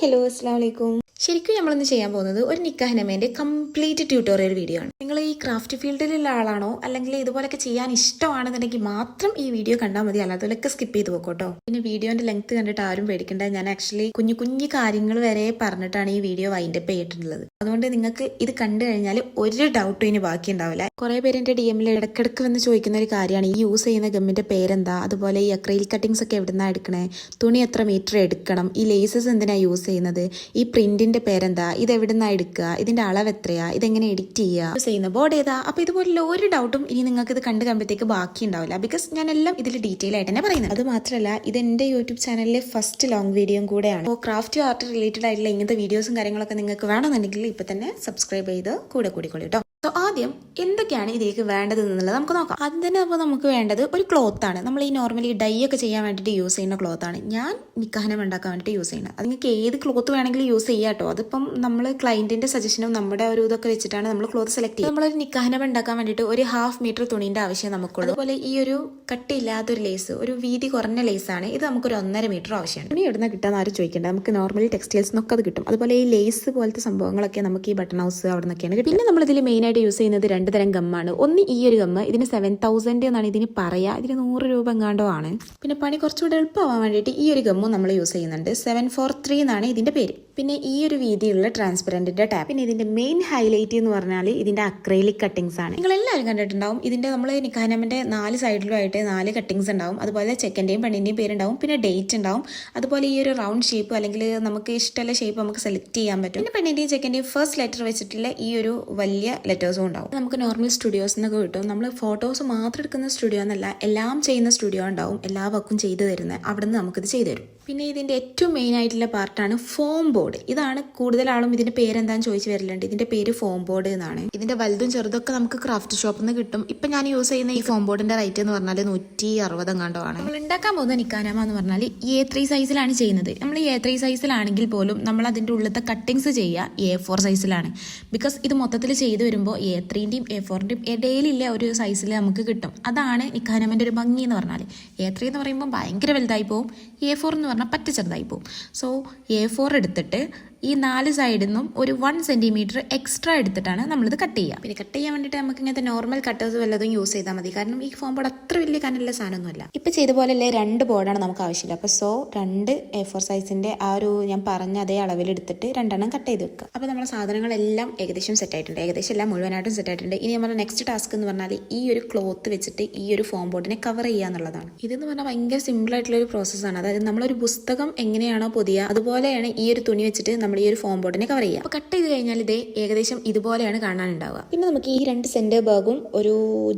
Hello അസ്സാം വലൈക്കും ശരിക്കും നമ്മളിന്ന് ചെയ്യാൻ പോകുന്നത് ഒരു നിക്കാഹിനമേന്റെ കംപ്ലീറ്റ് ട്യൂട്ടോറിയൽ വീഡിയോ ആണ്. നിങ്ങൾ ഈ ക്രാഫ്റ്റ് ഫീൽഡിലുള്ള ആളാണോ? അല്ലെങ്കിൽ ഇതുപോലൊക്കെ ചെയ്യാൻ ഇഷ്ടമാണെന്നുണ്ടെങ്കിൽ മാത്രം ഈ വീഡിയോ കണ്ടാൽ മതി. അല്ലാത്തവരൊക്കെ സ്കിപ്പ് ചെയ്ത് പോക്കോട്ടോ. പിന്നെ വീഡിയോന്റെ ലെങ്ത് കണ്ടിട്ട് ആരും പേടിക്കണ്ട. ഞാൻ ആക്ച്വലി കുഞ്ഞു കുഞ്ഞു കാര്യങ്ങൾ വരെ പറഞ്ഞിട്ടാണ് ഈ വീഡിയോ വൈൻഡപ്പ് ചെയ്തിട്ടുള്ളത്. അതുകൊണ്ട് നിങ്ങൾക്ക് ഇത് കണ്ടു കഴിഞ്ഞാൽ ഒരു ഡൗട്ടും ഇനി ബാക്കി ഉണ്ടാവില്ല. കുറെ പേര് എന്റെ ഡി എമ്മിൽ ഇടക്കിടക്ക് വന്ന് ചോദിക്കുന്ന ഒരു കാര്യമാണ്. ഈ യൂസ് ചെയ്യുന്ന ഗമ്മിന്റെ പേരെന്താ? അതുപോലെ ഈ അക്രൈൽ കട്ടിങ്സ് ഒക്കെ എവിടുന്നാണ് എടുക്കണേ? തുണി എത്ര മീറ്റർ എടുക്കണം? ഈ ലേസസ് എന്തിനാണ് യൂസ് ചെയ്യുന്നത്? ഈ പ്രിന്റിന്റെ പേരെന്താ? ഇത് എവിടുന്നാ എടുക്കുക? ഇതിന്റെ അളവ് എത്രയാ? ഇതെങ്ങനെ എഡിറ്റ് ചെയ്യുക? ചെയ്യുന്ന ബോർഡ് ഏതാ? അപ്പൊ ഇതുപോലുള്ള ഒരു ഡൗട്ടും ഇനി നിങ്ങൾക്ക് ഇത് കണ്ടു കഴിയുമ്പോഴത്തേക്ക് ബാക്കി ഉണ്ടാവില്ല. ബിക്കോസ് ഞാൻ എല്ലാം ഇതിൽ ഡീറ്റെയിൽ ആയിട്ട് തന്നെ പറയുന്നത് അത് മാത്രമല്ല ഇത് എന്റെ യൂട്യൂബ് ചാനലിലെ ഫസ്റ്റ് ലോങ് വീഡിയോ കൂടെയാണ്. അപ്പോൾ ക്രാഫ്റ്റ് ആർട്ട് റിലേറ്റഡ് ആയിട്ടുള്ള ഇങ്ങനത്തെ വീഡിയോസും കാര്യങ്ങളൊക്കെ നിങ്ങൾക്ക് വേണമെന്നുണ്ടെങ്കിൽ ഇപ്പൊ തന്നെ സബ്സ്ക്രൈബ് ചെയ്ത് കൂടെ കൂടിക്കൊള്ളൂ കേട്ടോ സോ ആദ്യം എന്തൊക്കെയാണ് ഇതിലേക്ക് വേണ്ടത് എന്നുള്ളത് നമുക്ക് നോക്കാം. ആദ്യം തന്നെ അപ്പോൾ നമുക്ക് വേണ്ടത് ഒരു ക്ലോത്ത് ആണ്. നമ്മൾ ഈ നോർമലി ഡൈ ഒക്കെ ചെയ്യാൻ വേണ്ടിയിട്ട് യൂസ് ചെയ്യുന്ന ക്ലോത്ത് ആണ്. ഞാൻ നിക്കാഹനം ഉണ്ടാക്കാൻ വേണ്ടിയിട്ട് യൂസ് ചെയ്യുന്നത്. അത് നിങ്ങൾക്ക് ഏത് ക്ലോത്ത് വേണമെങ്കിലും യൂസ് ചെയ്യാം കേട്ടോ. അതിപ്പം നമ്മൾ ക്ലയന്റിന്റെ സജഷനും നമ്മുടെ ഒരു ഇതൊക്കെ വെച്ചിട്ടാണ് നമ്മൾ ക്ലോത്ത് സെലക്ട് ചെയ്യുന്നത്. നമ്മളൊരു നിക്കാഹനം ഉണ്ടാക്കാൻ വേണ്ടിയിട്ട് ഒരു ഹാഫ് മീറ്റർ തുണീന്റെ ആവശ്യം നമുക്കുള്ളൂ. അതുപോലെ ഈ ഒരു കട്ടിയില്ലാത്തൊരു ലേസ് ഒരു വീതി കുറഞ്ഞ ലേസാണ് ഇത് നമുക്കൊരു ഒന്നര മീറ്റർ ആവശ്യമാണ്. തുണി ഇടുന്ന കിട്ടാൻ ആരും ചോദിക്കേണ്ട. നമുക്ക് നോർമലി ടെക്സ്റ്റൈൽസ് നിന്നൊക്കെ അത് കിട്ടും. അതുപോലെ ഈ ലേസ് പോലത്തെ സംഭവങ്ങളൊക്കെ നമുക്ക് ഈ ബട്ടൺ ഹൗസ് അവിടെ നിന്നൊക്കെയാണ്. പിന്നെ നമ്മളിതിൽ മെയിൻ ആയിട്ട് യൂസ് ചെയ്യുന്നത് രണ്ട് തരം ഗമ്മാണ്. ഒന്ന് ഈ ഒരു ഗമ്മ് ഇതിന് സെവൻ തൗസൻഡ് എന്നാണ് ഇതിന് പറയുക ഇതിന് നൂറ് രൂപ എങ്ങാണ്ടോ ആണ്. പിന്നെ പണി കുറച്ചുകൂടെ എളുപ്പമാവാൻ വേണ്ടിയിട്ട് ഈ ഒരു ഗമ്മും നമ്മൾ യൂസ് ചെയ്യുന്നുണ്ട്. സെവൻ ഫോർ ത്രീ എന്നാണ് ഇതിന്റെ പേര്. പിന്നെ ഈ ഒരു വീതിയുള്ള ട്രാൻസ്പെറന്റിന്റെ ടാപ്പ് പിന്നെ ഇതിന്റെ മെയിൻ ഹൈലൈറ്റ് എന്ന് പറഞ്ഞാൽ ഇതിന്റെ അക്രൈലിക് കട്ടിങ്സ് ആണ്. നിങ്ങൾ എല്ലാവരും കണ്ടിട്ടുണ്ടാവും. ഇതിന്റെ നമ്മൾ നിക്കാനമ്മന്റെ നാല് സൈഡിലുമായിട്ട് നാല് കട്ടിങ്സ് ഉണ്ടാവും. അതുപോലെ ചെക്കന്റെയും പെണ്ണിന്റെയും പേരുണ്ടാവും. പിന്നെ ഡേറ്റ് ഉണ്ടാവും. അതുപോലെ ഈ ഒരു റൗണ്ട് ഷേപ്പ് അല്ലെങ്കിൽ നമുക്ക് ഇഷ്ടമുള്ള ഷേപ്പ് നമുക്ക് സെലക്ട് ചെയ്യാൻ പറ്റും. പിന്നെ പെണ്ണിന്റെയും ചെക്കന്റെയും ഫസ്റ്റ് ലെറ്റർ വെച്ചിട്ടുള്ള ഈ ഒരു വലിയ ലെറ്റേഴ്സും ഉണ്ടാവും. നമുക്ക് നോർമൽ സ്റ്റുഡിയോസ് എന്നൊക്കെ കിട്ടും. നമ്മൾ ഫോട്ടോസ് മാത്രം എടുക്കുന്ന സ്റ്റുഡിയോ എന്നല്ല എല്ലാം ചെയ്യുന്ന സ്റ്റുഡിയോ ഉണ്ടാവും. എല്ലാ വർക്കും ചെയ്തു തരുന്നത് അവിടെ നിന്ന് നമുക്കിത് ചെയ്തു തരും. പിന്നെ ഇതിന്റെ ഏറ്റവും മെയിൻ ആയിട്ടുള്ള പാർട്ടാണ് ഫോം ബോർഡ് ഇതാണ് കൂടുതൽ ആളും ഇതിന്റെ പേര് എന്താണെന്ന് ചോദിച്ചു വരലുണ്ട്. ഇതിന്റെ പേര് ഫോം ബോർഡ് എന്നാണ്. ഇതിന്റെ വലുതും ചെറുതൊക്കെ നമുക്ക് ക്രാഫ്റ്റ് ഷോപ്പിൽ നിന്ന് കിട്ടും. ഇപ്പം ഞാൻ യൂസ് ചെയ്യുന്ന ഈ ഫോം ബോർഡിന്റെ റേറ്റ് എന്ന് പറഞ്ഞാൽ നൂറ്റി അറുപത് എങ്ങാണ്ടോ ആണ് നമ്മൾ ഉണ്ടാക്കാൻ പോകുന്ന നിക്കാനാമ എന്ന് പറഞ്ഞാൽ എ ത്രീ സൈസിലാണ് ചെയ്യുന്നത്. നമ്മൾ എ ത്രീ സൈസിലാണെങ്കിൽ പോലും നമ്മൾ അതിന്റെ ഉള്ളിലത്തെ കട്ടിങ്സ് ചെയ്യുക എ ഫോർ സൈസിലാണ് ബിക്കോസ് ഇത് മൊത്തത്തിൽ ചെയ്തു വരുമ്പോൾ എ ത്രീന്റെയും എ ഫോറിന്റെയും ഇടയിലുള്ള ഒരു സൈസിൽ നമുക്ക് കിട്ടും. അതാണ് നിക്കാനമന്റെ ഒരു ഭംഗി എന്ന് പറഞ്ഞാൽ എ ത്രീ എന്ന് പറയുമ്പോൾ ഭയങ്കര വലുതായി പോകും എ ഫോർ എന്ന് പറഞ്ഞാൽ പറ്റ ചെറുതായി പോകും സോ എ ഫോർ എടുത്തിട്ട് ഈ നാല് സൈഡിൽ നിന്നും ഒരു വൺ സെന്റിമീറ്റർ എക്സ്ട്രാ എടുത്തിട്ടാണ് നമ്മളിത് കട്ട് ചെയ്യുക പിന്നെ കട്ട് ചെയ്യാൻ വേണ്ടിയിട്ട് നമുക്ക് ഇങ്ങനത്തെ നോർമൽ കട്ടേഴ്സ് വല്ലതും യൂസ് ചെയ്താൽ മതി. കാരണം ഈ ഫോം ബോർഡ് അത്ര വലിയ കനലുള്ള സാധനമൊന്നുമല്ല. ഇപ്പോൾ ചെയ്ത പോലെയല്ലേ രണ്ട് ബോർഡാണ് നമുക്ക് ആവശ്യമില്ല. അപ്പോൾ സോ രണ്ട് എ ഫോർ സൈസിന്റെ ആ ഒരു ഞാൻ പറഞ്ഞ അതേ അളവിലെടുത്തിട്ട് രണ്ടെണ്ണം കട്ട് ചെയ്ത് വെക്കുക അപ്പോൾ നമ്മുടെ സാധനങ്ങളെല്ലാം ഏകദേശം സെറ്റ് ആയിട്ടുണ്ട്. ഏകദേശം എല്ലാം മുഴുവനായിട്ടും സെറ്റ് ആയിട്ടുണ്ട്. ഇനി നമ്മുടെ നെക്സ്റ്റ് ടാസ്ക് എന്ന് പറഞ്ഞാൽ ഈ ഒരു ക്ലോത്ത് വെച്ചിട്ട് ഈ ഒരു ഫോം ബോർഡിനെ കവർ ചെയ്യുക എന്നുള്ളതാണ്. ഇതെന്ന് പറഞ്ഞാൽ ഭയങ്കര സിമ്പിൾ ആയിട്ടുള്ള ഒരു പ്രോസസ്സാണ് അതായത് നമ്മളൊരു പുസ്തകം എങ്ങനെയാണോ പൊതിയുക അതുപോലെയാണ് ഈ ഒരു തുണി വെച്ചിട്ട് നമ്മൾ ഈ ഒരു ഫോം ബോർഡിനെ കവർ ചെയ്യാം. അപ്പോൾ കട്ട് ചെയ്ത് കഴിഞ്ഞാൽ ഇതേ ഏകദേശം ഇതുപോലെയാണ് കാണാനുണ്ടാവുക. പിന്നെ നമുക്ക് ഈ രണ്ട് സെന്റർ ബാഗും ഒരു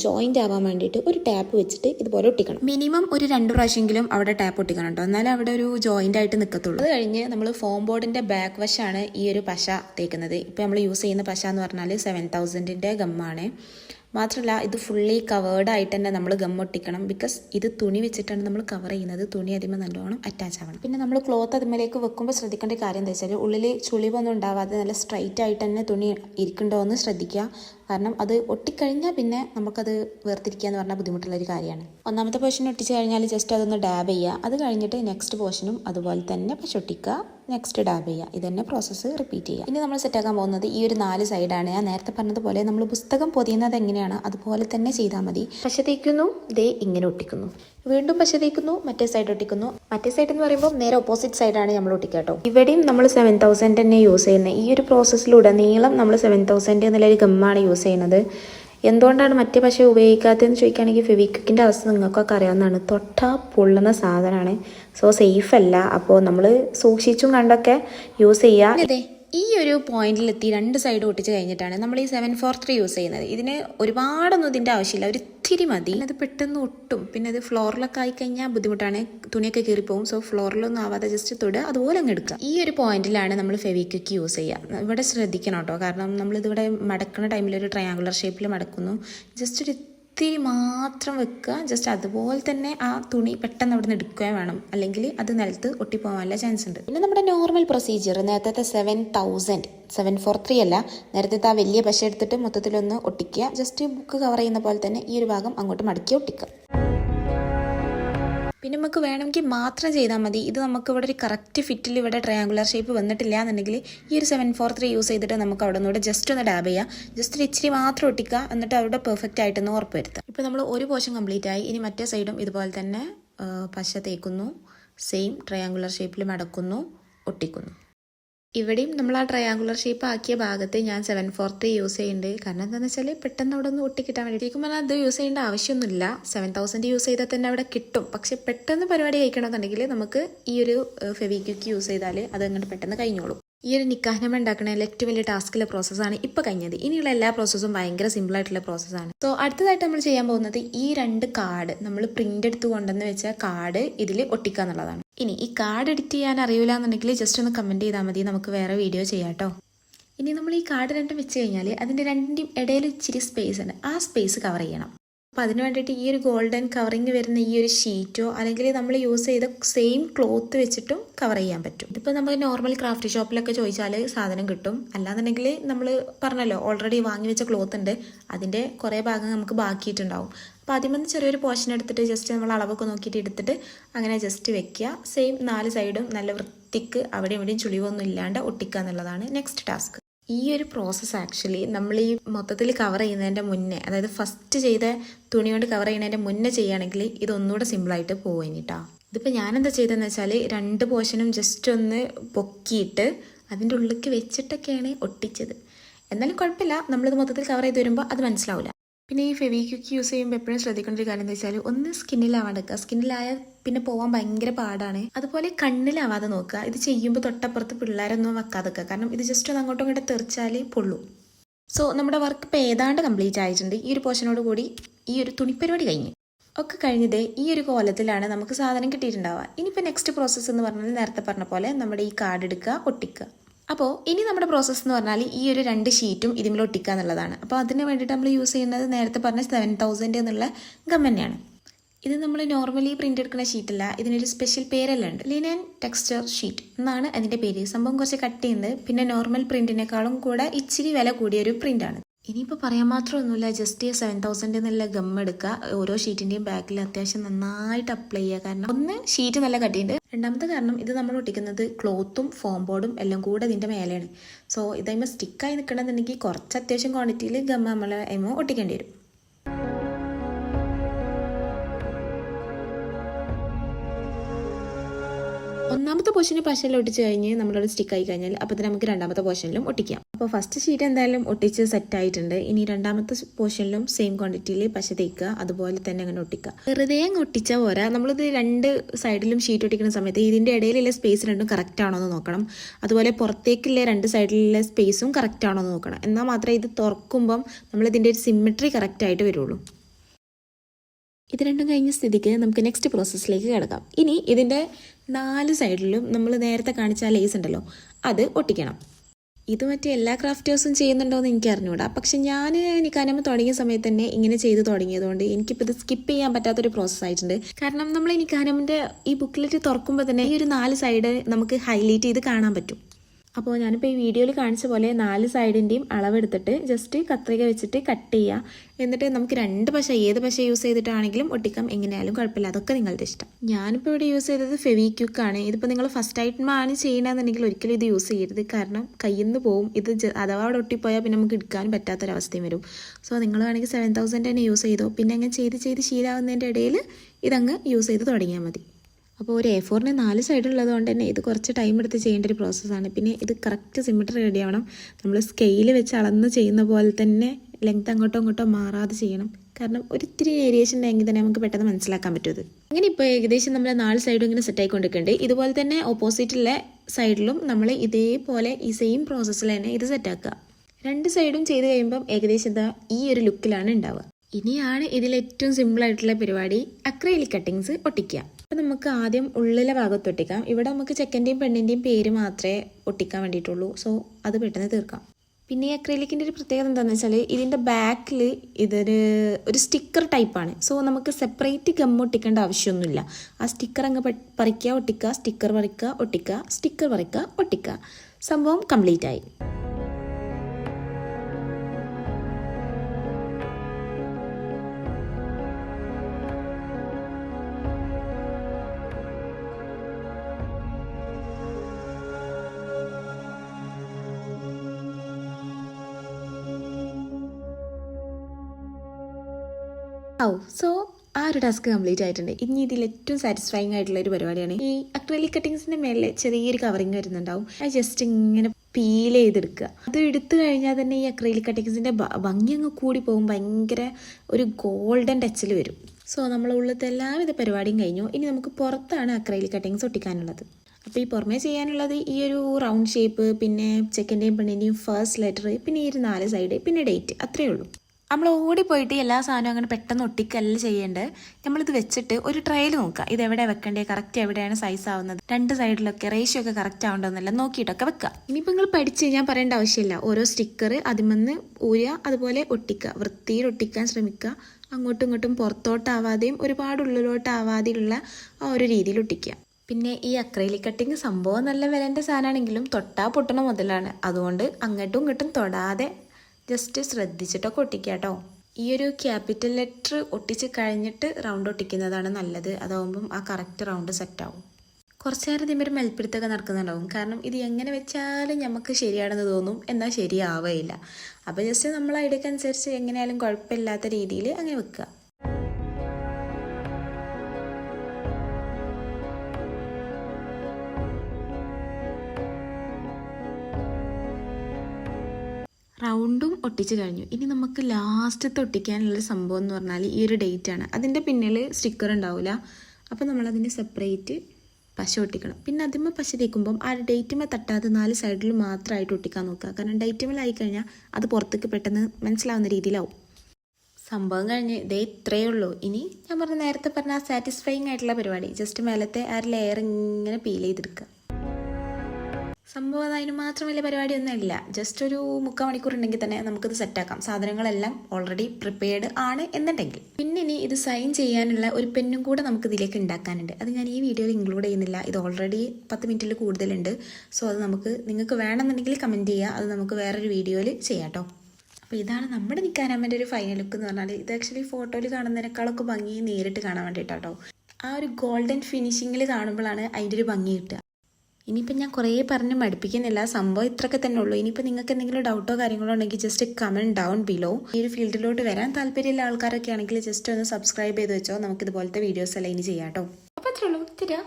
ജോയിന്റ് ആവാൻ വേണ്ടിയിട്ട് ഒരു ടാപ്പ് വെച്ചിട്ട് ഇതുപോലെ ഒട്ടിക്കണം. മിനിമം ഒരു രണ്ട് പ്രാവശ്യമെങ്കിലും അവിടെ ടാപ്പ് ഒട്ടിക്കണം കേട്ടോ എന്നാലും അവിടെ ഒരു ജോയിന്റ് ആയിട്ട് നിൽക്കത്തുള്ളൂ അത് കഴിഞ്ഞ് നമ്മൾ ഫോം ബോർഡിന്റെ ബാക്ക് വശമാണ് ഈ ഒരു പശ തേക്കുന്നത്. ഇപ്പൊ നമ്മൾ യൂസ് ചെയ്യുന്ന പശ എന്ന് പറഞ്ഞാൽ സെവൻ തൗസൻഡിന്റെ ഗമ്മാണ് മാത്രമല്ല ഇത് ഫുള്ളി കവേർഡ് ആയിട്ട് തന്നെ നമ്മൾ ഗം ഒട്ടിക്കണം. ബിക്കോസ് ഇത് തുണി വെച്ചിട്ടാണ് നമ്മൾ കവർ ചെയ്യുന്നത്. തുണി അതിമ നല്ലോണം അറ്റാച്ച് ആവണം. പിന്നെ നമ്മൾ ക്ലോത്ത് അതിമേലേക്ക് വെക്കുമ്പോൾ ശ്രദ്ധിക്കേണ്ട കാര്യം എന്താ വെച്ചാൽ ഉള്ളിൽ ചുളിവൊന്നും ഉണ്ടാവാതെ നല്ല സ്ട്രൈറ്റ് ആയിട്ട് തന്നെ തുണി ഇരിക്കണ്ടോ എന്ന് ശ്രദ്ധിക്കുക. കാരണം അത് ഒട്ടിക്കഴിഞ്ഞാൽ പിന്നെ നമുക്കത് വേർതിരിക്കുക എന്ന് പറഞ്ഞാൽ ബുദ്ധിമുട്ടുള്ള ഒരു കാര്യമാണ്. ഒന്നാമത്തെ പോർഷൻ ഒട്ടിച്ച് കഴിഞ്ഞാൽ ജസ്റ്റ് അതൊന്ന് ഡാബ് ചെയ്യുക അത് കഴിഞ്ഞിട്ട് നെക്സ്റ്റ് പോർഷനും അതുപോലെ തന്നെ പശ ഒട്ടിക്കുക നെക്സ്റ്റ് ഡാബ് ചെയ്യുക ഇത് തന്നെ പ്രോസസ്സ് റിപ്പീറ്റ് ചെയ്യുക ഇനി നമ്മൾ സെറ്റാക്കാൻ പോകുന്നത് ഈ ഒരു നാല് സൈഡാണ് ഞാൻ നേരത്തെ പറഞ്ഞതുപോലെ നമ്മൾ പുസ്തകം പൊതിയുന്നത് എങ്ങനെയാണ്? അതുപോലെ തന്നെ ചെയ്താൽ മതി. പശ തേക്കുന്നു. ദേ ഇങ്ങനെ ഒട്ടിക്കുന്നു. വീണ്ടും പശ തേക്കുന്നു മറ്റേ സൈഡ് ഒട്ടിക്കുന്നു. മറ്റേ സൈഡ് എന്ന് പറയുമ്പോൾ നേരെ ഓപ്പോസിറ്റ് സൈഡാണ് നമ്മൾ ഒട്ടിക്കാട്ടോ. കേട്ടോ ഇവിടെയും നമ്മൾ സെവൻ തൗസൻഡ് തന്നെ യൂസ് ചെയ്യുന്നത് ഈ ഒരു പ്രോസസ്സിലൂടെ നീളം നമ്മൾ സെവൻ തൗസൻഡ് എന്നുള്ളൊരു ഗമ്മാണ് യൂസ് ചെയ്യുന്നത്. എന്തുകൊണ്ടാണ് മറ്റേ പശ ഉപയോഗിക്കാത്തതെന്ന് ചോദിക്കുകയാണെങ്കിൽ ഫെവിക്വിക്കിന്റെ അവസ്ഥ നിങ്ങൾക്കൊക്കെ അറിയാവുന്നതാണ്. തൊട്ട പൊള്ളുന്ന സാധനമാണ്. സോ സേഫ് അല്ല. അപ്പോൾ നമ്മൾ സൂക്ഷിച്ചും കണ്ടൊക്കെ യൂസ് ചെയ്യുക അതെ ഈ ഒരു പോയിന്റിലെത്തി രണ്ട് സൈഡ് ഒട്ടിച്ച് കഴിഞ്ഞിട്ടാണ് നമ്മൾ ഈ സെവൻ ഫോർ ത്രീ യൂസ് ചെയ്യുന്നത്. ഇതിന് ഒരുപാടൊന്നും ഇതിന്റെ ആവശ്യമില്ല. ഒരു ഇത്തിരി മതി. അത് പെട്ടെന്ന് ഒട്ടും. പിന്നെ അത് ഫ്ലോറിലൊക്കെ ആയി കഴിഞ്ഞാൽ ബുദ്ധിമുട്ടാണ്. തുണിയൊക്കെ കീറിപ്പോവും. സോ ഫ്ലോറിലൊന്നും ആവാതെ ജസ്റ്റ് തൊട്. അതുപോലെ അങ്ങ് എടുക്കുക. ഈ ഒരു പോയിന്റിലാണ് നമ്മൾ ഫെവിക്വിക്ക് യൂസ് ചെയ്യുക. ഇവിടെ ശ്രദ്ധിക്കണം കേട്ടോ. കാരണം നമ്മളിതിവിടെ മടക്കുന്ന ടൈമിൽ ഒരു ട്രയാങ്കുലർ ഷേപ്പിൽ മടക്കുന്നു. ജസ്റ്റ് ഒരു ഇത്തിരി മാത്രം വെക്കുക. ജസ്റ്റ് അതുപോലെ തന്നെ ആ തുണി പെട്ടെന്ന് അവിടെ നിന്ന് എടുക്കുകയും വേണം. അല്ലെങ്കിൽ അത് നിലത്ത് ഒട്ടിപ്പോകാനുള്ള ചാൻസ് ഉണ്ട്. പിന്നെ നമ്മുടെ നോർമൽ പ്രൊസീജിയർ നേരത്തെ seven thousand seven four three അല്ല. നേരത്തെ ആ വലിയ പശ എടുത്തിട്ട് മൊത്തത്തിലൊന്ന് ഒട്ടിക്കുക. ജസ്റ്റ് ബുക്ക് കവർ ചെയ്യുന്ന പോലെ തന്നെ ഈ ഒരു ഭാഗം അങ്ങോട്ട് മടക്കി ഒട്ടിക്കുക. പിന്നെ നമുക്ക് വേണമെങ്കിൽ മാത്രം ചെയ്താൽ മതി. ഇത് നമുക്ക് ഇവിടെ ഒരു കറക്റ്റ് ഫിറ്റിൽ ഇവിടെ ട്രയാങ്കുലർ ഷേപ്പ് വന്നിട്ടില്ല എന്നുണ്ടെങ്കിൽ ഈ ഒരു സെവൻ ഫോർ ത്രീ യൂസ് ചെയ്തിട്ട് നമുക്ക് അവിടെ നിന്നൂടെ ജസ്റ്റ് ഒന്ന് ഡാബ് ചെയ്യാം. ജസ്റ്റ് ഒരു ഇച്ചിരി മാത്രം ഒട്ടിക്കുക എന്നിട്ട് അവിടെ പെർഫെക്റ്റ് ആയിട്ടൊന്ന് ഉറപ്പ് വരുത്താം ഇപ്പോൾ നമ്മൾ ഒരു പോർഷൻ കംപ്ലീറ്റ് ആയി. ഇനി മറ്റേ സൈഡും ഇതുപോലെ തന്നെ പശ തേക്കുന്നു. സെയിം ട്രയാങ്കുലർ ഷേപ്പിൽ മടക്കുന്നു ഒട്ടിക്കുന്നു. ഇവിടെയും നമ്മൾ ആ ട്രയാങ്കുലർ ഷേപ്പ് ആക്കിയ ഭാഗത്ത് ഞാൻ സെവൻ ഫോർത്ത് യൂസ് ചെയ്യുന്നുണ്ട്. കാരണം എന്താണെന്ന് വെച്ചാൽ പെട്ടെന്ന് അവിടെ ഒന്ന് ഒട്ടിക്കിട്ടാൻ വേണ്ടി. അത് യൂസ് ചെയ്യേണ്ട ആവശ്യമൊന്നുമില്ല. സെവൻ തൗസൻഡ് യൂസ് ചെയ്താൽ തന്നെ അവിടെ കിട്ടും. പക്ഷെ പെട്ടെന്ന് പരിപാടി കഴിക്കണമെന്നുണ്ടെങ്കിൽ നമുക്ക് ഈ ഒരു ഫെവിക്യൂക്ക് യൂസ് ചെയ്താൽ അത് അങ്ങോട്ട് പെട്ടെന്ന് കഴിഞ്ഞോളും. ഈ ഒരു നിക്കാഹനം ഉണ്ടാക്കണ ഏറ്റവും വലിയ ടാസ്കിലെ പ്രോസസ്സാണ് ഇപ്പോൾ കഴിഞ്ഞത്. ഇനിയുള്ള എല്ലാ പ്രോസസ്സും ഭയങ്കര സിമ്പിൾ ആയിട്ടുള്ള പ്രോസസ്സാണ് സോ അടുത്തതായിട്ട് നമ്മൾ ചെയ്യാൻ പോകുന്നത് ഈ രണ്ട് കാർഡ് നമ്മൾ പ്രിന്റ് എടുത്ത് കൊണ്ടെന്ന് വെച്ച കാർഡ് ഇതിൽ ഒട്ടിക്കുക എന്നുള്ളതാണ് ഇനി ഈ കാർഡ് എഡിറ്റ് ചെയ്യാൻ അറിയില്ല എന്നുണ്ടെങ്കിൽ ജസ്റ്റ് ഒന്ന് കമന്റ് ചെയ്താൽ മതി. നമുക്ക് വേറെ വീഡിയോ ചെയ്യാം കേട്ടോ ഇനി നമ്മൾ ഈ കാർഡ് രണ്ടും വെച്ച് കഴിഞ്ഞാൽ അതിന്റെ രണ്ടിന്റെയും ഇടയിൽ ഇച്ചിരി സ്പേസ് ഉണ്ട്. ആ സ്പേസ് കവർ ചെയ്യണം. അപ്പോൾ അതിന് വേണ്ടിയിട്ട് ഈ ഒരു ഗോൾഡൻ കവറിങ് വരുന്ന ഈ ഒരു ഷീറ്റോ അല്ലെങ്കിൽ നമ്മൾ യൂസ് ചെയ്ത സെയിം ക്ലോത്ത് വെച്ചിട്ടും കവർ ചെയ്യാൻ പറ്റും. ഇതിപ്പോൾ നമ്മൾ നോർമൽ ക്രാഫ്റ്റ് ഷോപ്പിലൊക്കെ ചോദിച്ചാൽ സാധനം കിട്ടും. അല്ലാന്നുണ്ടെങ്കിൽ നമ്മൾ പറഞ്ഞല്ലോ ഓൾറെഡി വാങ്ങി വെച്ച ക്ലോത്ത് ഉണ്ട്. അതിന്റെ കുറേ ഭാഗം നമുക്ക് ബാക്കിയിട്ടുണ്ടാവും. അപ്പോൾ ആദ്യം വന്ന് ചെറിയൊരു പോർഷൻ എടുത്തിട്ട് ജസ്റ്റ് നമ്മൾ അളവൊക്കെ നോക്കിയിട്ട് എടുത്തിട്ട് അങ്ങനെ ജസ്റ്റ് വെക്കുക. സെയിം നാല് സൈഡും നല്ല വൃത്തിക്ക് അവിടെ ഇവിടെയും ചുളിവൊന്നും ഇല്ലാണ്ട് ഒട്ടിക്കുക എന്നുള്ളതാണ് നെക്സ്റ്റ് ടാസ്ക് ഈ ഒരു പ്രോസസ്സ് ആക്ച്വലി നമ്മൾ ഈ മൊത്തത്തിൽ കവർ ചെയ്യുന്നതിന്റെ മുന്നേ അതായത് ഫസ്റ്റ് ചെയ്ത തുണി കൊണ്ട് കവർ ചെയ്യുന്നതിന്റെ മുന്നേ ചെയ്യുകയാണെങ്കിൽ ഇതൊന്നുകൂടെ സിമ്പിളായിട്ട് പോകും കേട്ടോ ഇതിപ്പോൾ ഞാനെന്താ ചെയ്തതെന്ന് വെച്ചാൽ രണ്ട് പോർഷനും ജസ്റ്റ് ഒന്ന് പൊക്കിയിട്ട് അതിന്റെ ഉള്ളിലേക്ക് വെച്ചിട്ടൊക്കെയാണ് ഒട്ടിച്ചത്. എന്നാലും കുഴപ്പമില്ല നമ്മളിത് മൊത്തത്തിൽ കവർ ചെയ്ത് വരുമ്പോൾ അത് മനസ്സിലാവില്ല പിന്നെ ഈ ഫെവിക്വിക്ക് യൂസ് ചെയ്യുമ്പോൾ എപ്പോഴും ശ്രദ്ധിക്കേണ്ട ഒരു കാര്യം എന്താ വെച്ചാൽ ഒന്ന് സ്കിന്നിലാവാണ്ടിരിക്കുക സ്കിന്നിലായാൽ പിന്നെ പോകാൻ ഭയങ്കര പാടാണ്. അതുപോലെ കണ്ണിലാവാതെ നോക്കുക. ഇത് ചെയ്യുമ്പോൾ തൊട്ടപ്പുറത്ത് പിള്ളേരൊന്നും വെക്കാതെ വെക്കുക കാരണം ഇത് ജസ്റ്റ് ഒന്ന് അങ്ങോട്ടും ഇങ്ങോട്ട് തെറിച്ചാൽ പൊള്ളൂ. സോ നമ്മുടെ വർക്ക് ഇപ്പോൾ ഏതാണ്ട് കംപ്ലീറ്റ് ആയിട്ടുണ്ട്. ഈ ഒരു പോർഷനോട് കൂടി ഈ ഒരു തുണിപ്പരിപാടി കഴിഞ്ഞു. ഒക്കെ കഴിഞ്ഞത് ഈ ഒരു കോലത്തിലാണ് നമുക്ക് സാധനം കിട്ടിയിട്ടുണ്ടാവുക. ഇനിയിപ്പോൾ നെക്സ്റ്റ് പ്രോസസ്സ് എന്ന് പറഞ്ഞാൽ നേരത്തെ പറഞ്ഞ പോലെ നമ്മുടെ ഈ കാർഡ് എടുക്കുക ഒട്ടിക്കുക അപ്പോൾ ഇനി നമ്മുടെ പ്രോസസ്സ് എന്ന് പറഞ്ഞാൽ ഈ ഒരു രണ്ട് ഷീറ്റും ഇതിൽ ഒട്ടിക്കുക എന്നുള്ളതാണ്. അപ്പോൾ അതിന് വേണ്ടിയിട്ട് നമ്മൾ യൂസ് ചെയ്യുന്നത് നേരത്തെ പറഞ്ഞ സെവൻ തൗസൻഡ് എന്നുള്ള ഗം തന്നെയാണ്. ഇത് നമ്മൾ നോർമലി പ്രിന്റ് എടുക്കുന്ന ഷീറ്റല്ല ഇതിനൊരു സ്പെഷ്യൽ പേരെല്ലാം ഉണ്ട്. ലിനൻ ടെക്സ്ചർ ഷീറ്റ് എന്നാണ് അതിന്റെ പേര്. സംഭവം കുറച്ച് കട്ട് ചെയ്യുന്നത്. പിന്നെ നോർമൽ പ്രിന്റിനേക്കാളും കൂടെ ഇച്ചിരി വില കൂടിയൊരു പ്രിന്റാണ് ഇനിയിപ്പോൾ പറയാൻ മാത്രമൊന്നുമില്ല ജസ്റ്റ് സെവൻ തൗസൻഡ് എന്നുള്ള ഗം എടുക്കുക. ഓരോ ഷീറ്റിന്റെയും ബാക്കിൽ അത്യാവശ്യം നന്നായിട്ട് അപ്ലൈ ചെയ്യുക. കാരണം ഒന്ന് ഷീറ്റ് നല്ല കട്ടിയുണ്ട്. രണ്ടാമത്തെ കാരണം ഇത് നമ്മൾ ഒട്ടിക്കുന്നത് ക്ലോത്തും ഫോം ബോർഡും എല്ലാം കൂടെ ഇതിന്റെ മേലെയാണ്. സോ ഇതായ്മ സ്റ്റിക്കായി നിൽക്കണമെന്നുണ്ടെങ്കിൽ കുറച്ച് അത്യാവശ്യം ക്വാണ്ടിറ്റിയിൽ ഗം നമ്മൾ എമോ ഒട്ടിക്കേണ്ടി വരും. ഒന്നാമത്തെ പോർഷന് പശയിൽ ഒട്ടിച്ച് കഴിഞ്ഞ് നമ്മളൊരു സ്റ്റിക്ക് ആയി കഴിഞ്ഞാൽ അപ്പോൾ തന്നെ നമുക്ക് രണ്ടാമത്തെ പോർഷനിലും ഒട്ടിക്കാം. അപ്പോൾ ഫസ്റ്റ് ഷീറ്റ് എന്തായാലും ഒട്ടിച്ച് സെറ്റ് ആയിട്ടുണ്ട്. ഇനി രണ്ടാമത്തെ പോർഷനിലും സെയിം ക്വാണ്ടിറ്റിയിൽ പശ തേക്കുക. അതുപോലെ തന്നെ അങ്ങനെ ഒട്ടിക്കുക. വെറുതെ അങ്ങ് ഒട്ടിച്ച പോരാ. നമ്മളിത് രണ്ട് സൈഡിലും ഷീറ്റ് ഒട്ടിക്കുന്ന സമയത്ത് ഇതിന്റെ ഇടയിലുള്ള സ്പേസ് രണ്ടും കറക്റ്റ് ആണോ എന്ന് നോക്കണം. അതുപോലെ പുറത്തേക്കുള്ള രണ്ട് സൈഡിലുള്ള സ്പേസും കറക്റ്റ് ആണോ എന്ന് നോക്കണം. എന്നാൽ മാത്രമേ ഇത് തുറക്കുമ്പം നമ്മളിതിന്റെ ഒരു സിമ്മെട്രി കറക്റ്റ് ആയിട്ട് വരുള്ളൂ. ഇത് രണ്ടും കഴിഞ്ഞ സ്ഥിതിക്ക് നമുക്ക് നെക്സ്റ്റ് പ്രോസസ്സിലേക്ക് കിടക്കാം. ഇനി ഇതിന്റെ നാല് സൈഡിലും നമ്മൾ നേരത്തെ കാണിച്ച ലേസ് ഉണ്ടല്ലോ അത് ഒട്ടിക്കണം. ഇത് മറ്റേ എല്ലാ ക്രാഫ്റ്റേഴ്സും ചെയ്യുന്നുണ്ടോ എന്ന് എനിക്ക് പക്ഷെ ഞാൻ എനിക്ക് അനമ്മ തുടങ്ങിയ സമയത്ത് തന്നെ ഇങ്ങനെ ചെയ്ത് തുടങ്ങിയതുകൊണ്ട് എനിക്കിപ്പോൾ ഇത് സ്കിപ്പ് ചെയ്യാൻ പറ്റാത്തൊരു പ്രോസസ്സ് ആയിട്ടുണ്ട്. കാരണം നമ്മൾ എനിക്ക് അനമ്മന്റെ ഈ ബുക്കിലെറ്റ് തുറക്കുമ്പോൾ തന്നെ ഈ ഒരു നാല് സൈഡ് നമുക്ക് ഹൈലൈറ്റ് ചെയ്ത് കാണാൻ പറ്റും. അപ്പോൾ ഞാനിപ്പോൾ ഈ വീഡിയോയിൽ കാണിച്ച പോലെ നാല് സൈഡിന്റെയും അളവെടുത്തിട്ട് ജസ്റ്റ് കത്രിക വെച്ചിട്ട് കട്ട് ചെയ്യുക എന്നിട്ട് നമുക്ക് രണ്ട് പശ ഏത് പശ യൂസ് ചെയ്തിട്ടാണെങ്കിലും ഒട്ടിക്കാം എങ്ങനെയായാലും കുഴപ്പമില്ല. അതൊക്കെ നിങ്ങളുടെ ഇഷ്ടം. ഞാനിപ്പോൾ ഇവിടെ യൂസ് ചെയ്തത് ഫെവി ക്യൂക്കാണ് ഇതിപ്പോൾ നിങ്ങൾ ഫസ്റ്റ് ടൈമാണ് ചെയ്യണമെന്നുണ്ടെങ്കിൽ ഒരിക്കലും ഇത് യൂസ് ചെയ്യരുത്. കാരണം കയ്യിൽ നിന്ന് പോവും. ഇത് അഥവാ അവിടെ ഒട്ടിപ്പോയാൽ പിന്നെ നമുക്ക് എടുക്കാൻ പറ്റാത്തൊരവസ്ഥയും വരും. സോ നിങ്ങൾ വേണമെങ്കിൽ സെവൻ തൗസൻഡ് തന്നെ യൂസ് ചെയ്തോ. പിന്നെ അങ്ങനെ ചെയ്ത് ചെയ്ത് ശീലാവുന്നതിന്റെ ഇടയിൽ ഇതങ്ങ് യൂസ് ചെയ്ത് തുടങ്ങിയാൽ മതി. അപ്പോൾ ഒരു എ ഫോറിന് നാല് സൈഡ് ഉള്ളതുകൊണ്ട് തന്നെ ഇത് കുറച്ച് ടൈം എടുത്ത് ചെയ്യേണ്ട ഒരു പ്രോസസ്സാണ് പിന്നെ ഇത് കറക്റ്റ് സിമിട്രി റെഡി ആവണം. നമ്മൾ സ്കെയിൽ വെച്ച് അളന്ന് ചെയ്യുന്ന പോലെ തന്നെ ലെങ്ത് അങ്ങോട്ടോ അങ്ങോട്ടോ മാറാതെ ചെയ്യണം. കാരണം ഒരിത്തിരി വേരിയേഷൻ ഉണ്ടെങ്കിൽ തന്നെ നമുക്ക് പെട്ടെന്ന് മനസ്സിലാക്കാൻ പറ്റും അങ്ങനെ ഇപ്പോൾ ഏകദേശം നമ്മൾ നാല് സൈഡും ഇങ്ങനെ സെറ്റ് ആയിക്കൊണ്ടിരിക്കുന്നുണ്ട്. ഇതുപോലെ തന്നെ ഓപ്പോസിറ്റിലെ സൈഡിലും നമ്മൾ ഇതേപോലെ ഈ സെയിം പ്രോസസ്സിൽ തന്നെ ഇത് സെറ്റാക്കുക രണ്ട് സൈഡും ചെയ്ത് കഴിയുമ്പം ഏകദേശം ഇതാ ഈ ഒരു ലുക്കിലാണ് ഉണ്ടാവുക. ഇനിയാണ് ഇതിൽ ഏറ്റവും സിമ്പിൾ ആയിട്ടുള്ള പരിപാടി. അക്രൈലിക് കട്ടിങ്സ് ഒട്ടിക്കുക. അപ്പോൾ നമുക്ക് ആദ്യം ഉള്ളിലെ ഭാഗത്ത് ഒട്ടിക്കാം. ഇവിടെ നമുക്ക് ചെക്കന്റെയും പെണ്ണിന്റെയും പേര് മാത്രമേ ഒട്ടിക്കാൻ വേണ്ടിയിട്ടുള്ളൂ. സോ അത് പെട്ടെന്ന് തീർക്കാം. പിന്നെ ഈ അക്രലിക്കിന്റെ ഒരു പ്രത്യേകത എന്താണെന്ന് വെച്ചാൽ ഇതിന്റെ ബാക്കിൽ ഇതൊരു ഒരു സ്റ്റിക്കർ ടൈപ്പാണ് സോ നമുക്ക് സെപ്പറേറ്റ് ഗം ഒട്ടിക്കേണ്ട ആവശ്യമൊന്നുമില്ല. ആ സ്റ്റിക്കർ അങ്ങ് പറിക്കുക ഒട്ടിക്കുക സ്റ്റിക്കർ പറിക്കുക ഒട്ടിക്കുക സ്റ്റിക്കർ പറിക്കുക ഒട്ടിക്കുക. സംഭവം കംപ്ലീറ്റ് ആയി. ഔ സോ ആ ഒരു ടാസ്ക് കംപ്ലീറ്റ് ആയിട്ടുണ്ട്. ഇനി ഇതിൽ ഏറ്റവും സാറ്റിസ്ഫൈങ് ആയിട്ടുള്ള ഒരു പരിപാടിയാണ് ഈ അക്രലിക് കട്ടിങ്സിന്റെ മേലെ ചെറിയൊരു കവറിങ് വരുന്നുണ്ടാവും. അത് ജസ്റ്റ് ഇങ്ങനെ പീൽ ചെയ്തെടുക്കുക. അത് എടുത്തു കഴിഞ്ഞാൽ തന്നെ ഈ അക്രലിക് കട്ടിങ്സിന്റെ ഭംഗി അങ്ങ് കൂടി പോകും. ഭയങ്കര ഒരു ഗോൾഡൻ ടച്ചിൽ വരും. സോ നമ്മൾ ഉള്ളത്തെ എല്ലാവിധ പരിപാടിയും കഴിഞ്ഞു. ഇനി നമുക്ക് പുറത്താണ് അക്രലിക് കട്ടിങ്സ് ഒട്ടിക്കാനുള്ളത്. അപ്പോൾ ഈ പുറമേ ചെയ്യാനുള്ളത് ഈ ഒരു റൗണ്ട് ഷേപ്പ് പിന്നെ ചെക്കന്റെയും പെണ്ണിന്റെയും ഫസ്റ്റ് ലെറ്റർ പിന്നെ ഈ ഒരു നാല് സൈഡ് പിന്നെ ഡേറ്റ് അത്രയേ ഉള്ളൂ. നമ്മൾ ഓടിപ്പോയിട്ട് എല്ലാ സാധനവും അങ്ങനെ പെട്ടെന്ന് ഒട്ടിക്കല്ല ചെയ്യേണ്ടത്? നമ്മളിത് വെച്ചിട്ട് ഒരു ട്രയൽ നോക്കുക. ഇത് എവിടെ വെക്കേണ്ടത് കറക്റ്റ് എവിടെയാണ് സൈസ് ആവുന്നത്? രണ്ട് സൈഡിലൊക്കെ റേഷ്യോ ഒക്കെ കറക്റ്റ് ആവേണ്ടതെന്നല്ല നോക്കിയിട്ടൊക്കെ വെക്കുക. ഇനിയിപ്പോൾ നിങ്ങൾ പഠിച്ച് ഞാൻ പറയേണ്ട ആവശ്യമില്ല. ഓരോ സ്റ്റിക്കർ അതിമെന്ന് ഊരുക അതുപോലെ ഒട്ടിക്കുക. വൃത്തിയിൽ ഒട്ടിക്കാൻ ശ്രമിക്കുക. അങ്ങോട്ടും ഇങ്ങോട്ടും പുറത്തോട്ടാവാതെയും ഒരുപാട് ഉള്ളിലോട്ടാവാതെയുള്ള ആ ഒരു രീതിയിൽ ഒട്ടിക്കുക. പിന്നെ ഈ അക്രൈലിക് കട്ടിങ് സംഭവം നല്ല വിലന്റെ സാധനമാണെങ്കിലും തൊട്ടാ പൊട്ടണ മുതലാണ്. അതുകൊണ്ട് അങ്ങോട്ടും ഇങ്ങോട്ടും തൊടാതെ ജസ്റ്റ് ശ്രദ്ധിച്ചിട്ടൊക്കെ ഒട്ടിക്കുക കേട്ടോ ഈ ഒരു ക്യാപിറ്റൽ ലെറ്റർ ഒട്ടിച്ച് കഴിഞ്ഞിട്ട് റൗണ്ട് ഒട്ടിക്കുന്നതാണ് നല്ലത്. അതാവുമ്പം ആ കറക്റ്റ് റൗണ്ട് സെറ്റ് ആവും കുറച്ച് നേരം ഇതിന്റെ ഒരു മെൽപ്പിടുത്തൊക്കെ നടക്കുന്നുണ്ടാവും. കാരണം ഇത് എങ്ങനെ വെച്ചാലും നമുക്ക് ശരിയാണെന്ന് തോന്നും. എന്നാൽ ശരിയാവുകയില്ല അപ്പോൾ ജസ്റ്റ് നമ്മൾ ഐഡിയക്ക് അനുസരിച്ച് എങ്ങനെയായാലും കുഴപ്പമില്ലാത്ത രീതിയിൽ അങ്ങനെ വെക്കുക. റൗണ്ടും ഒട്ടിച്ച് കഴിഞ്ഞു. ഇനി നമുക്ക് ലാസ്റ്റത്തെ ഒട്ടിക്കാനുള്ള സംഭവം എന്ന് പറഞ്ഞാൽ ഈ ഒരു ഡേറ്റ് ആണ്. അതിന്റെ പിന്നിൽ സ്റ്റിക്കർ ഉണ്ടാവില്ല അപ്പോൾ നമ്മളതിന് സെപ്പറേറ്റ് പശ ഒട്ടിക്കണം. പിന്നെ അതിമ പശ തേക്കുമ്പം ആ ഡേറ്റുമേ തട്ടാതെ നാല് സൈഡിൽ മാത്രമായിട്ട് ഒട്ടിക്കാൻ നോക്കുക. കാരണം ഡേറ്റുമേലായി കഴിഞ്ഞാൽ അത് പുറത്തേക്ക് പെട്ടെന്ന് മനസ്സിലാവുന്ന രീതിയിലാവും. സംഭവം കഴിഞ്ഞ് ഇതേ ഇത്രയേ ഉള്ളൂ. ഇനി ഞാൻ പറഞ്ഞ നേരത്തെ പറഞ്ഞ സാറ്റിസ്ഫൈങ് ആയിട്ടുള്ള പരിപാടി. ജസ്റ്റ് മേലത്തെ ആ ലെയർ ഇങ്ങനെ പീൽ ചെയ്തെടുക്കുക. സംഭവം അതിന് മാത്രം വലിയ പരിപാടിയൊന്നുമില്ല. ജസ്റ്റ് ഒരു മുക്കാൽ മണിക്കൂർ ഉണ്ടെങ്കിൽ തന്നെ നമുക്കിത് സെറ്റാക്കാം സാധനങ്ങളെല്ലാം ഓൾറെഡി പ്രിപ്പയർഡ് ആണ് എന്നുണ്ടെങ്കിൽ. പിന്നെ ഇനി ഇത് സൈൻ ചെയ്യാനുള്ള ഒരു പെന്നും കൂടെ നമുക്ക് ഇതിലേക്ക് ഉണ്ടാക്കാനുണ്ട്. അത് ഞാൻ ഈ വീഡിയോയിൽ ഇൻക്ലൂഡ് ചെയ്യുന്നില്ല. ഇത് ഓൾറെഡി പത്ത് മിനിറ്റിൽ കൂടുതലുണ്ട്. സോ അത് നമുക്ക് നിങ്ങൾക്ക് വേണമെന്നുണ്ടെങ്കിൽ കമന്റ് ചെയ്യുക അത് നമുക്ക് വേറൊരു വീഡിയോയിൽ ചെയ്യാം കേട്ടോ അപ്പോൾ ഇതാണ് നമ്മുടെ നിൽക്കാനാമ്മന്റെ ഒരു ഫൈനൽ ലുക്ക് എന്ന് പറഞ്ഞാൽ ഇത് ആക്ച്വലി ഫോട്ടോയിൽ കാണുന്നതിനേക്കാളൊക്കെ ഭംഗി നേരിട്ട് കാണാൻ വേണ്ടിയിട്ടാട്ടോ. ആ ഒരു ഗോൾഡൻ ഫിനിഷിങ്ങിൽ കാണുമ്പോഴാണ് അതിന്റെ ഒരു ഭംഗി കിട്ടുക. ഇനിയിപ്പോൾ ഞാൻ കുറേ പറഞ്ഞ് മടുപ്പിക്കുന്നില്ല. സംഭവം ഇത്രയൊക്കെ തന്നെ ഉള്ളൂ. ഇനിയിപ്പോൾ നിങ്ങൾക്ക് എന്തെങ്കിലും ഡൗട്ടോ കാര്യങ്ങളോ ഉണ്ടെങ്കിൽ ജസ്റ്റ് കമന്റ് ഡൗൺ ബിലോ ഈ ഒരു ഫീൽഡിലോട്ട് വരാൻ താല്പര്യമുള്ള ആൾക്കാരൊക്കെ ആണെങ്കിൽ ജസ്റ്റ് ഒന്ന് സബ്സ്ക്രൈബ് ചെയ്ത് വെച്ചോ. നമുക്ക് ഇതുപോലത്തെ വീഡിയോസ് എല്ലാം ഇനി ചെയ്യാം കേട്ടോ. അപ്പോൾ അത്രയുള്ളൂ തരാം